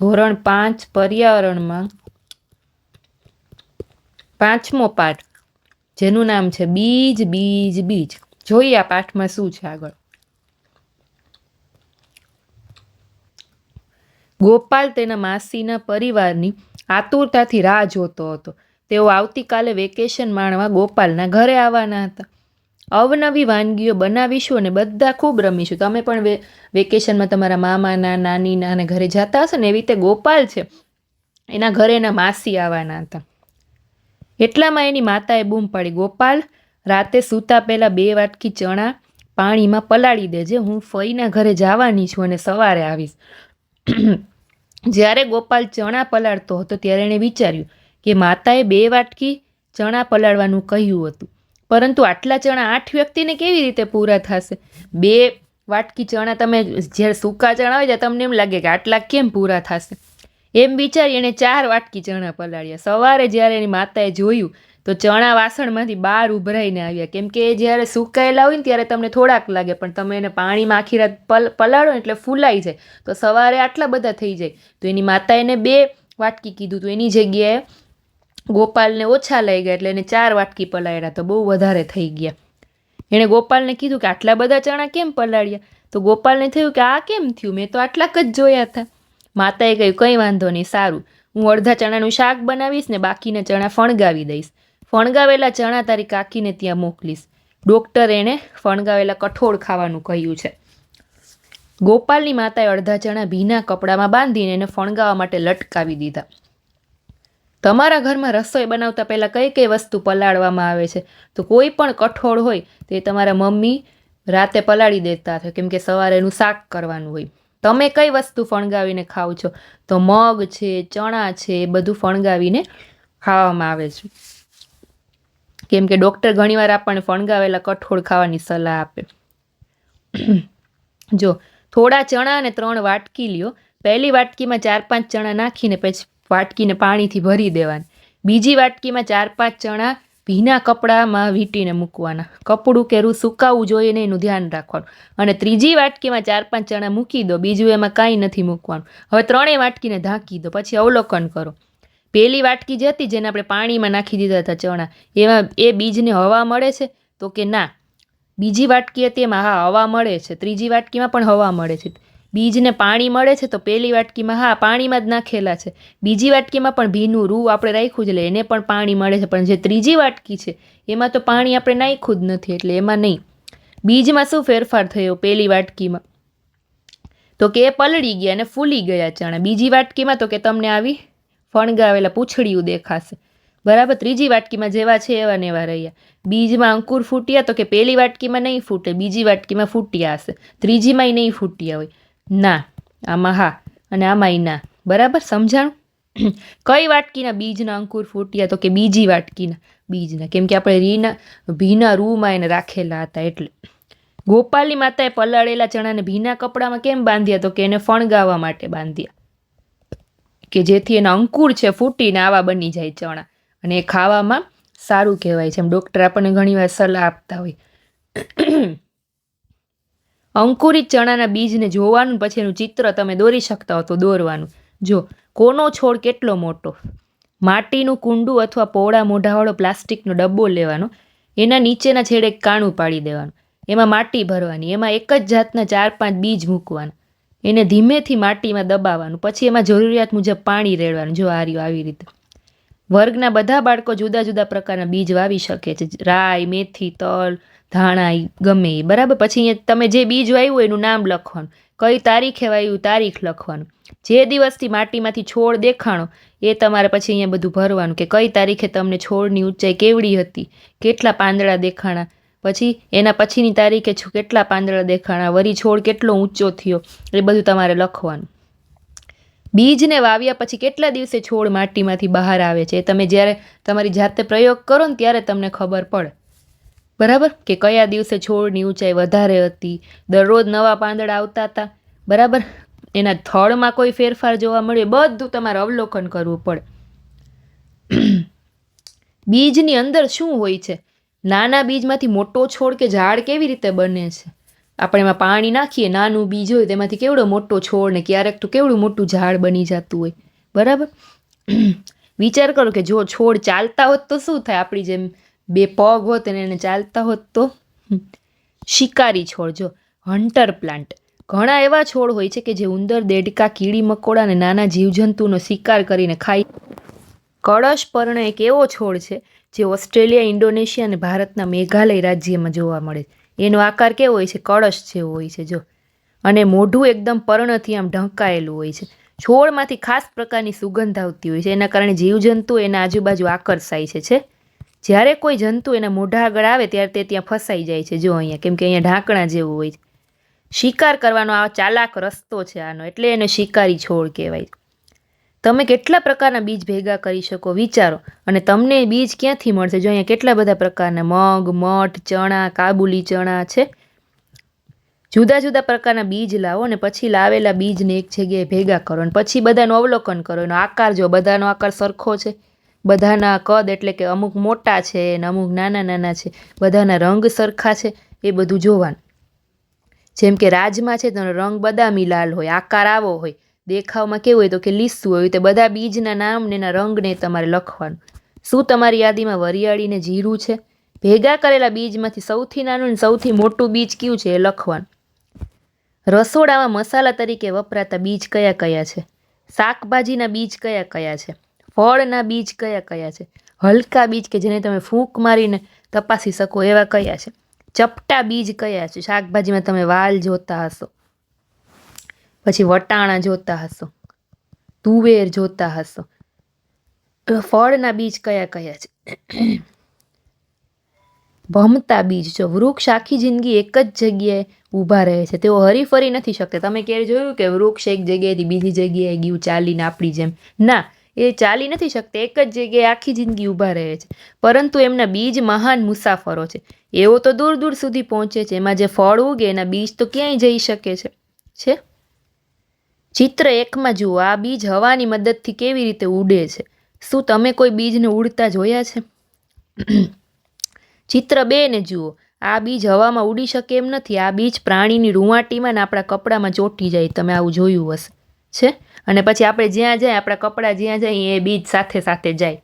ધોરણ પાંચ, પર્યાવરણમાં પાંચમો પાઠ, જેનું નામ છે બીજ બીજ બીજ. જોઈએ આ પાઠમાં શું છે આગળ. ગોપાલ તેના માસીના પરિવારની આતુરતાથી રાહ જોતો હતો. તેઓ આવતીકાલે વેકેશન માણવા ગોપાલના ઘરે આવવાના હતા. અવનવી વાનગીઓ બનાવીશું અને બધા ખૂબ રમીશું. તમે પણ વેકેશનમાં તમારા મામાના, નાનીના અને ઘરે જતા હશો ને એવી રીતે ગોપાલ છે. એના ઘરે એના માસી આવવાના હતા. એટલામાં એની માતાએ બૂમ પાડી, ગોપાલ, રાતે સૂતા પહેલાં બે વાટકી ચણા પાણીમાં પલાળી દેજે. હું ફઈના ઘરે જવાની છું અને સવારે આવીશ. જ્યારે ગોપાલ ચણા પલાળતો હતો ત્યારે એણે વિચાર્યું કે માતાએ બે વાટકી ચણા પલાળવાનું કહ્યું હતું. પરંતુ આટલા ચણા આઠ વ્યક્તિને કેવી રીતે પૂરા થશે? બે વાટકી ચણા તમે જ્યારે સૂકા ચણા હોય ત્યારે તમને એમ લાગે કે આટલા કેમ પૂરા થશે? એમ વિચારી એણે ચાર વાટકી ચણા પલાળ્યા. સવારે જ્યારે એની માતાએ જોયું, તો ચણા વાસણમાંથી બહાર ઉભરાઈને આવ્યા. કેમ કે જ્યારે સુકાયેલા હોય ને ત્યારે તમને થોડાક લાગે, પણ તમે એને પાણીમાં આખી રાત પલ, પલાળો ને એટલે ફૂલાઈ જાય. તો સવારે આટલા બધા થઈ જાય. તો એની માતાએ એને બે વાટકી કીધું. તો એની જગ્યાએ ગોપાલને ઓછા લઈ ગયા એટલે એને ચાર વાટકી પલાળ્યા તો બહુ વધારે થઈ ગયા. એણે ગોપાલને કીધું કે આટલા બધા ચણા કેમ પલાળ્યા? તો ગોપાલને થયું કે આ કેમ થયું? મેં તો આટલાક જ જોયા હતા. માતાએ કહ્યું, કંઈ વાંધો નહીં, સારું. હું અડધા ચણાનું શાક બનાવીશ ને બાકીના ચણા ફણગાવી દઈશ. ફણગાવેલા ચણા તારી કાકીને ત્યાં મોકલીશ. ડૉક્ટર એણે ફણગાવેલા કઠોળ ખાવાનું કહ્યું છે. ગોપાલની માતાએ અડધા ચણા ભીના કપડામાં બાંધીને એને ફણગાવા માટે લટકાવી દીધા. તમારા ઘરમાં રસોઈ બનાવતા પહેલાં કઈ કઈ વસ્તુ પલાળવામાં આવે છે? તો કોઈ પણ કઠોળ હોય, તે તમારા મમ્મી રાતે પલાળી દેતા હતા. કેમ કે સવારે શાક કરવાનું હોય. તમે કઈ વસ્તુ ફણગાવીને ખાવ છો? તો મગ છે, ચણા છે, એ બધું ફણગાવીને ખાવામાં આવે છે. કેમ કે ડૉક્ટર ઘણીવાર આપણને ફણગાવેલા કઠોળ ખાવાની સલાહ આપે. જો, થોડા ચણા અને ત્રણ વાટકી લ્યો. પહેલી વાટકીમાં ચાર પાંચ ચણા નાખીને પછી વાટકીને પાણીથી ભરી દેવાની. બીજી વાટકીમાં ચાર પાંચ ચણા ભીના કપડામાં વીંટીને મૂકવાના. કપડું કે રૂ સુકાવવું જોઈએ ને એનું ધ્યાન રાખવાનું. અને ત્રીજી વાટકીમાં ચાર પાંચ ચણા મૂકી દો, બીજું એમાં કાંઈ નથી મૂકવાનું. હવે ત્રણેય વાટકીને ઢાંકી દો, પછી અવલોકન કરો. પહેલી વાટકી જે હતી જેને આપણે પાણીમાં નાખી દીધા હતા ચણા, એમાં એ બીજને હવા મળે છે તો કે ના? બીજી વાટકી હતી એમાં હા, હવા મળે છે. ત્રીજી વાટકીમાં પણ હવા મળે છે. બીજને પાણી મળે છે તો પહેલી વાટકીમાં હા, પાણીમાં જ નાખેલા છે. બીજી વાટકીમાં પણ ભીનું રૂ આપણે રાખ્યું જ એટલે એને પણ પાણી મળે છે. પણ જે ત્રીજી વાટકી છે, એમાં તો પાણી આપણે નાખ્યું જ નથી, એટલે એમાં નહીં. બીજમાં શું ફેરફાર થયો પહેલી વાટકીમાં? તો કે એ પલળી ગયા અને ફૂલી ગયા ચણા બીજી વાટકીમાં તો કે તમને આવી ફણગાવેલા પૂંછડીયું દેખાશે. બરાબર, ત્રીજી વાટકીમાં જેવા છે એવા ને એવા રહ્યા. બીજમાં અંકુર ફૂટ્યા તો કે પહેલી વાટકીમાં નહીં ફૂટે, બીજી વાટકીમાં ફૂટ્યા હશે. ત્રીજીમાંય નહીં ફૂટ્યા હોય. ના, આમાં હા અને આમાંય ના. બરાબર, સમજાણું? કઈ વાટકીના બીજના અંકુર ફૂટ્યા તો કે બીજી વાટકીના બીજના? કેમ કે આપણે રીના, ભીના રૂમાં એને રાખેલા હતા એટલે. ગોપાલની માતાએ પલાળેલા ચણાને ભીના કપડામાં કેમ બાંધ્યા તો કે એને ફણગાવવા માટે બાંધ્યા? કે જેથી એના અંકુર છે ફૂટીને આવા બની જાય ચણા. અને એ ખાવામાં સારું કહેવાય છે. એમ ડૉક્ટર આપણને ઘણીવાર સલાહ આપતા હોય. અંકુરિત ચણાના બીજને જોવાનું, પછી એનું ચિત્ર તમે દોરી શકતા હો તો દોરવાનું. જો, કોનો છોડ કેટલો મોટો? માટીનું કુંડું અથવા પહોળા મોઢાવાળો પ્લાસ્ટિકનો ડબ્બો લેવાનો, એના નીચેના છેડે કાણું પાડી દેવાનું. એમાં માટી ભરવાની, એમાં એક જ જાતના ચાર પાંચ બીજ મૂકવાના. એને ધીમેથી માટીમાં દબાવવાનું, પછી એમાં જરૂરિયાત મુજબ પાણી રેડવાનું, જો આ રહ્યું આવી રીતે. વર્ગના બધા બાળકો જુદા જુદા પ્રકારના બીજ વાવી શકે છે. રાઈ, મેથી, તલ ધાણા ગમે એ બરાબર? પછી અહીંયા તમે જે બીજ વાવ્યું એનું નામ લખવાનું. કઈ તારીખે વાવ્યું, તારીખ લખવાનું. જે દિવસથી માટીમાંથી છોડ દેખાણો, એ તમારે પછી અહીંયા બધું ભરવાનું કે કઈ તારીખે તમને છોડની ઊંચાઈ કેવડી હતી, કેટલા પાંદડા દેખાણા. પછી એના પછીની તારીખે છો કેટલા પાંદડા દેખાણા, વરી છોડ કેટલો ઊંચો થયો, એ બધું તમારે લખવાનું. બીજને વાવ્યા પછી કેટલા દિવસે છોડ માટીમાંથી બહાર આવે છે? તમે જ્યારે તમારી જાતે પ્રયોગ કરો ને ત્યારે તમને ખબર પડે. બરાબર? કે કયા દિવસે છોડની ઊંચાઈ વધારે હતી? દરરોજ નવા પાંદડા આવતા હતા. બરાબર? એના થળમાં કોઈ ફેરફાર જોવા મળ્યો? બધું તમારે અવલોકન કરવું પડે. બીજની અંદર શું હોય છે? નાના બીજમાંથી મોટો છોડ કે ઝાડ કેવી રીતે બને છે? આપણે એમાં પાણી નાખીએ, નાનું બીજ હોય, તેમાંથી કેવડો મોટો છોડ ને ક્યારેક તો કેવડું મોટું ઝાડ બની જતું હોય. બરાબર? વિચાર કરો કે જો છોડ ચાલતા હોત તો શું થાય? આપણી જેમ બે પગ હોત અને એને ચાલતા હોત તો? શિકારી છોડ, જો. Hunter plant. ઘણા એવા છોડ હોય છે કે જે ઉંદર, દેડકા, કીડી, મકોડા અને નાના જીવજંતુનો શિકાર કરીને ખાય કળશ પર્ણ એક એવો છોડ છે જે ઓસ્ટ્રેલિયા, ઇન્ડોનેશિયા અને ભારતના મેઘાલય રાજ્યમાં જોવા મળે છે. એનો આકાર કેવો હોય છે? કળશ જેવો હોય છે, જો. અને મોઢું એકદમ પર્ણથી આમ ઢંકાયેલું હોય છે. છોડમાંથી ખાસ પ્રકારની સુગંધ આવતી હોય છે. એના કારણે જીવજંતુ એના આજુબાજુ આકર્ષાય છે છે. જ્યારે કોઈ જંતુ એના મોઢા આગળ આવે ત્યારે તે ત્યાં ફસાઈ જાય છે. જો અહીંયા, કેમ કે અહીંયા ઢાંકણા જેવું હોય છે. શિકાર કરવાનો આ ચાલાક રસ્તો છે આનો, એટલે એને શિકારી છોડ કહેવાય. તમે કેટલા પ્રકારના બીજ ભેગા કરી શકો, વિચારો. અને તમને બીજ ક્યાંથી મળશે? જો અહીંયા કેટલા બધા પ્રકારના મગ, મઠ, ચણા, કાબુલી ચણા છે? જુદા જુદા પ્રકારના બીજ લાવો અને પછી લાવેલા બીજને એક જગ્યાએ ભેગા કરો અને પછી બધાનું અવલોકન કરો. એનો આકાર જો, બધાનો આકાર સરખો છે. બધાના કદ એટલે કે અમુક મોટા છે ને અમુક નાના નાના છે, બધાના રંગ સરખા છે, એ બધું જોવાનું. જેમ કે રાજમાં છે તેનો રંગ બદામી લાલ હોય, આકાર આવો હોય, દેખાવમાં કેવું હોય તો કે લીસું હોય, તે બધા બીજના નામ ને એના રંગને તમારે લખવાનું. શું તમારી યાદીમાં વરિયાળી ને જીરું છે? ભેગા કરેલા બીજમાંથી સૌથી નાનું ને સૌથી મોટું બીજ કયું છે એ લખવાનું. રસોડામાં મસાલા તરીકે વપરાતા બીજ કયા કયા છે? શાકભાજીના બીજ કયા કયા છે? ફળના બીજ કયા કયા છે? હલકા બીજ કે જેને તમે ફૂંક મારીને તપાસી શકો એવા કયા છે? ચપટા બીજ કયા છે? શાકભાજીમાં તમે વાલ જોતા હશો. પછી વટાણા જોતા હશો. તુવેર જોતા હશો. ફળના બીજ કયા કયા છે? ભમતા બીજ. જો વૃક્ષ આખી જિંદગી એક જ જગ્યાએ ઊભા રહે છે, તેઓ હરીફરી નથી શકતા. તમે ક્યારે જોયું કે વૃક્ષ એક જગ્યાએથી બીજી જગ્યાએ ગયું, ચાલીને આપણી જેમ? ના એ ચાલી નથી શકતા. એક જ જગ્યાએ આખી જિંદગી ઊભા રહે છે. પરંતુ એમના બીજ મહાન મુસાફરો છે. એવો તો દૂર દૂર સુધી પહોંચે છે. એમાં જે ફળ ઉગે એના બીજ તો ક્યાંય જઈ શકે છે. છે? ચિત્ર એકમાં જુઓ. આ બીજ હવાની મદદથી કેવી રીતે ઉડે છે? શું તમે કોઈ બીજને ઉડતા જોયા છે? ચિત્ર બે ને જુઓ. આ બીજ હવામાં ઉડી શકે એમ નથી. આ બીજ પ્રાણીની રૂંવાટીમાં ને આપણા કપડામાં ચોંટી જાય. તમે આવું જોયું હશે. છે? અને પછી આપણે જ્યાં જાય, આપણા કપડાં જ્યાં જાય, એ બીજ સાથે સાથે જાય.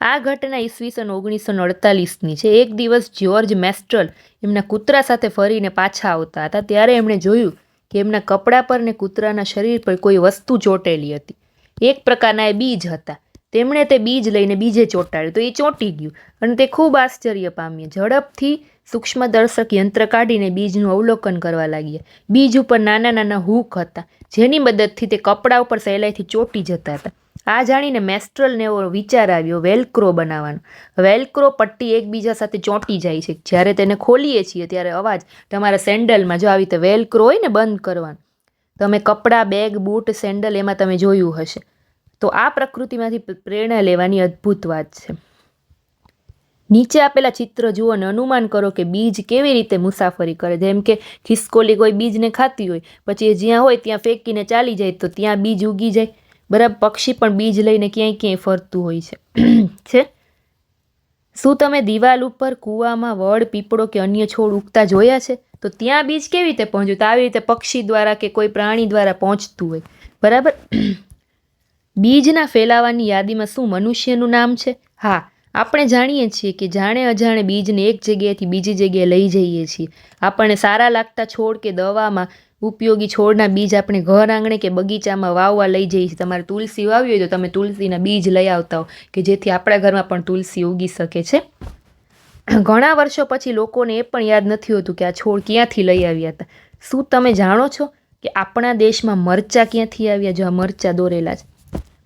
આ ઘટના ઈસવીસન ઓગણીસો અડતાલીસની છે. એક દિવસ જ્યોર્જ મેસ્ટ્રલ એમના કૂતરા સાથે ફરીને પાછા આવતા હતા. ત્યારે એમણે જોયું કે એમના કપડાં પર ને કૂતરાના શરીર પર કોઈ વસ્તુ ચોંટેલી હતી. એક પ્રકારના એ બીજ હતા. તેમણે તે બીજ લઈને બીજે ચોંટાડ્યું. તો એ ચોંટી ગયું અને તે ખૂબ આશ્ચર્ય પામ્યું. ઝડપથી સૂક્ષ્મદર્શક યંત્ર કાઢીને બીજનું અવલોકન કરવા લાગ્યા બીજ ઉપર નાના નાના હૂક હતા, જેની મદદથી તે કપડા ઉપર સહેલાઈથી ચોંટી જતા હતા. આ જાણીને મેસ્ટ્રલને એવો વિચાર આવ્યો, વેલક્રો બનાવવાનો. વેલક્રો પટ્ટી એકબીજા સાથે ચોંટી જાય છે. જ્યારે તેને ખોલીએ છીએ, ત્યારે અવાજ, તમારા સેન્ડલમાં જો આવી રીતે વેલક્રો હોય ને, બંધ કરવાનું. તમે કપડાં, બેગ, બૂટ, સેન્ડલ એમાં તમે જોયું હશે. તો આ પ્રકૃતિમાંથી પ્રેરણા લેવાની અદ્ભુત વાત છે. નીચે આપેલા ચિત્ર જુઓ અને અનુમાન કરો કે બીજ કેવી રીતે મુસાફરી કરે. જેમ કે ખિસકોલી કોઈ બીજને ખાતી હોય, પછી એ જ્યાં હોય ત્યાં ફેંકીને ચાલી જાય, તો ત્યાં બીજ ઉગી જાય. બરાબર, પક્ષી પણ બીજ લઈને ક્યાંય ક્યાંય ફરતું હોય છે. છે? શું તમે દિવાલ ઉપર કૂવામાં વડ, પીપળો કે અન્ય છોડ ઉગતા જોયા છે? તો ત્યાં બીજ કેવી રીતે પહોંચ્યું? તો આવી રીતે પક્ષી દ્વારા કે કોઈ પ્રાણી દ્વારા પહોંચતું હોય. બરાબર? બીજના ફેલાવાની યાદીમાં શું મનુષ્યનું નામ છે? હા આપણે જાણીએ છીએ કે જાણે અજાણે બીજને એક જગ્યાએથી બીજી જગ્યાએ લઈ જઈએ છીએ. આપણને સારા લાગતા છોડ કે દવામાં ઉપયોગી છોડના બીજ આપણે ઘર આંગણે કે બગીચામાં વાવવા લઈ જઈએ છીએ. તમારે તુલસી વાવી હોય તો તમે તુલસીના બીજ લઈ આવતા હો, કે જેથી આપણા ઘરમાં પણ તુલસી ઉગી શકે છે. ઘણા વર્ષો પછી લોકોને એ પણ યાદ નથી હોતું કે આ છોડ ક્યાંથી લઈ આવ્યા હતા. શું તમે જાણો છો કે આપણા દેશમાં મરચાં ક્યાંથી આવ્યા, જો આ મરચાં દોરેલા છે?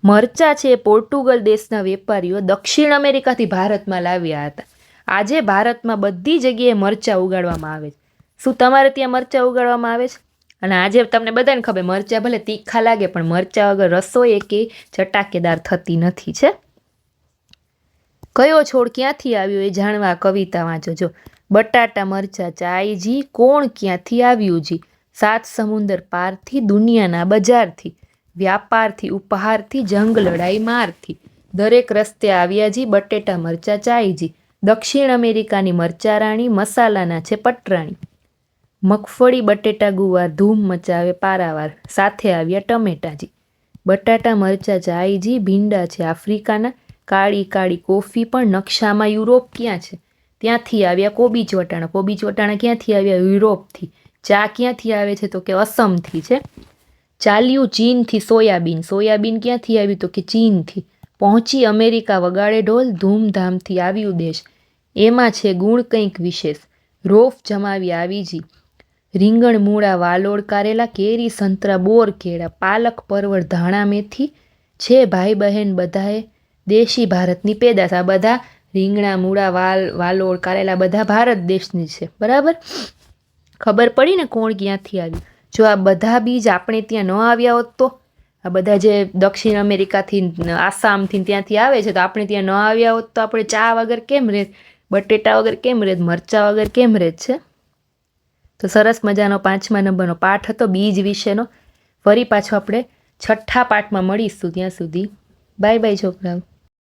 મરચાં છે એ પોર્ટુગલ દેશના વેપારીઓ દક્ષિણ અમેરિકાથી ભારતમાં લાવ્યા હતા. આજે ભારતમાં બધી જગ્યાએ મરચાં ઉગાડવામાં આવે છે. શું તમારે ત્યાં મરચાં ઉગાડવામાં આવે છે? અને આજે તમને બધાને ખબર, મરચાં ભલે તીખા લાગે, પણ મરચાં વગર રસોઈ કે ચટાકેદાર થતી નથી, છે? કયો છોડ ક્યાંથી આવ્યો એ જાણવા કવિતા વાંચો. જો, બટાટા, મરચાં ચાયજી કોણ ક્યાંથી આવ્યું જી? સાત સમુંદર પારથી, દુનિયાના બજારથી. વ્યાપારથી, ઉપહારથી, જંગ લડાઈ મારથી. દરેક રસ્તે આવ્યા જી બટેટા મરચા ચાઈજી દક્ષિણ અમેરિકાની મરચારાણી, મસાલાના છે પટરાણી. મગફળી, બટેટા ગુવાર, ધૂમ મચાવે પારાવાર. સાથે આવ્યા ટમેટાજી. બટાટા, મરચાં ચાઈજી ભીંડા છે આફ્રિકાના. કાળી કાળી કોફી પણ નકશામાં યુરોપ ક્યાં છે? ત્યાંથી આવ્યા કોબીજ વટાણા. કોબીજ વટાણા ક્યાંથી આવ્યા? યુરોપથી. ચા ક્યાંથી આવે છે? તો કે અસમથી છે. ચાલ્યું ચીનથી સોયાબીન. સોયાબીન ક્યાંથી આવ્યું તો કે ચીનથી. પહોંચી અમેરિકા વગાડે ઢોલ ધૂમધામથી આવ્યું દેશ. એમાં છે ગુણ કંઈક વિશેષ. રોફ જમાવી આવીજી રીંગણ મૂળા વાલોડ કારેલા, કેરી સંતરા બોર કેળા, પાલક પરવળ ધાણા મેથી. છે ભાઈ બહેન બધાએ દેશી ભારતની પેદાશ. આ બધા રીંગણા મૂળા વાલ વાલોડ કારેલા બધા ભારત દેશની છે. બરાબર? ખબર પડી ને કોણ ક્યાંથી આવ્યું? જો આ બધા બીજ આપણે ત્યાં ન આવ્યા હોત તો? આ બધા જે દક્ષિણ અમેરિકાથી, આસામથી ત્યાંથી આવે છે, તો આપણે ત્યાં ન આવ્યા હોત તો આપણે ચા વગર કેમ રહે બટેટા વગર કેમ રહે મરચા વગર કેમ રહે છે? તો સરસ મજાનો પાંચમા નંબરનો પાઠ હતો બીજ વિશેનો. ફરી પાછો આપણે છઠ્ઠા પાઠમાં મળીશું ત્યાં સુધી. બાય બાય છોકરાઓ.